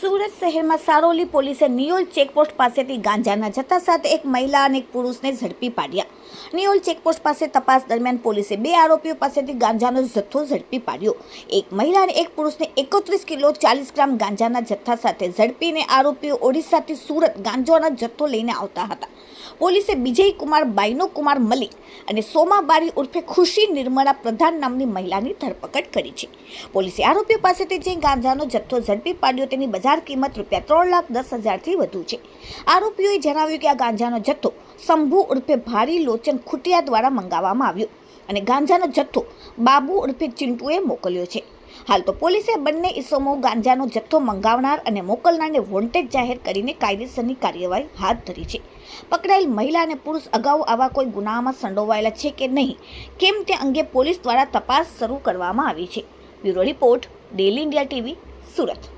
સુરત શહેરમાં સારોલી પોલીસે નિયોલ ચેકપોસ્ટ પાસેથી ગાંજાના જથ્થા સાથે એક મહિલા અને એક પુરુષને ઝડપી પાડ્યા. નિયોલ ચેકપોસ્ટ પાસે તપાસ દરમિયાન પોલીસે બે આરોપીઓ પાસેથી ગાંજાનો જથ્થો ઝડપી પાડ્યો. એક મહિલા અને એક પુરુષને એકત્રીસ કિલો ચાલીસ ગ્રામ ગાંજાના જથ્થા સાથે ઝડપીને આરોપીઓ ઓડિશાથી સુરત ગાંજાનો જથ્થો લઈને આવતા હતા. પોલીસે વિજય કુમાર બાઈનો કુમાર મલિક અને સોમા બારી ઉર્ફે ખુશી નિર્મળા પ્રધાન નામની મહિલાની ધરપકડ કરી છે. પોલીસે આરોપીઓ પાસેથી જે ગાંજાનો જથ્થો ઝડપી પાડ્યો તેની બજાર કિંમત રૂપિયા ત્રણ લાખ દસ હજારથી વધુ છે. આરોપીઓએ જણાવ્યું કે આ ગાંજાનો જથ્થો શંભુ ઉર્ફે ભારી લોચન ખુટિયા દ્વારા મંગાવવામાં આવ્યો અને ગાંજાનો જથ્થો બાબુ ઉર્ફે ચિંટુએ મોકલ્યો છે. હાલ તો પોલીસે બંને ઇસમો ગાંજાનો જથ્થો મંગાવનાર અને મોકલનારને વોન્ટેડ જાહેર કરીને કાયદેસરની કાર્યવાહી હાથ ધરી છે. પકડાયેલ મહિલા અને પુરુષ અગાઉ આવા કોઈ ગુનામાં સંડોવાયેલા છે કે નહીં, કેમ તે અંગે પોલીસ દ્વારા તપાસ શરૂ કરવામાં આવી છે. Bureau report daily India TV, Surat.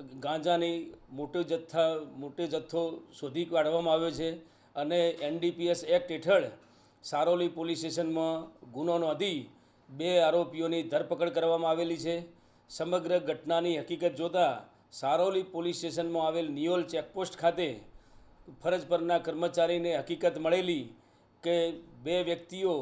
ગાંજાની મોટો જથ્થા, મોટો જથ્થો શોધી કાઢવામાં આવ્યો છે અને એનડીપીએસ એક્ટ હેઠળ સારોલી પોલીસ સ્ટેશનમાં ગુનો નોંધી બે આરોપીઓની ધરપકડ કરવામાં આવેલી છે. સમગ્ર ઘટનાની હકીકત જોતાં સારોલી પોલીસ સ્ટેશનમાં આવેલ નિયોલ ચેકપોસ્ટ ખાતે ફરજ પરના કર્મચારીને હકીકત મળેલી કે બે વ્યક્તિઓ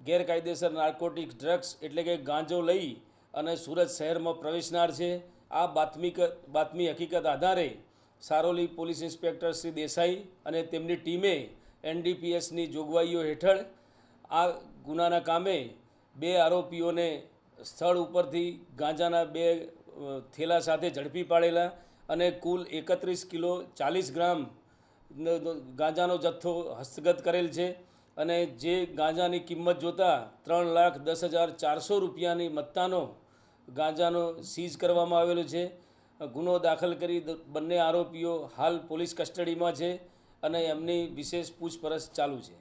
ગેરકાયદેસર નાર્કોટિક્સ ડ્રગ્સ એટલે કે ગાંજો લઈ અને સુરત શહેરમાં પ્રવેશનાર છે. આ બાતમી બાતમી હકીકત આધારે સારોલી પોલીસ ઇન્સ્પેક્ટર શ્રી દેસાઈ અને તેમની ટીમે એનડીપીએસની જોગવાઈઓ હેઠળ આ ગુનાના કામે બે આરોપીઓને સ્થળ ઉપરથી ગાંજાના બે થેલા સાથે ઝડપી પાડેલા અને કુલ એકત્રીસ કિલો ચાલીસ ગ્રામ ગાંજાનો જથ્થો હસ્તગત કરેલ છે અને જે ગાંજાની કિંમત જોતાં ત્રણ લાખ દસ હજાર ચારસો રૂપિયાની મત્તાનો ગાંજાનો સીઝ કરવામાં આવેલો છે. ગુનો દાખલ કરી બંને આરોપીઓ હાલ પોલીસ કસ્ટડીમાં છે અને એમની વિશેષ પૂછપરછ ચાલુ છે.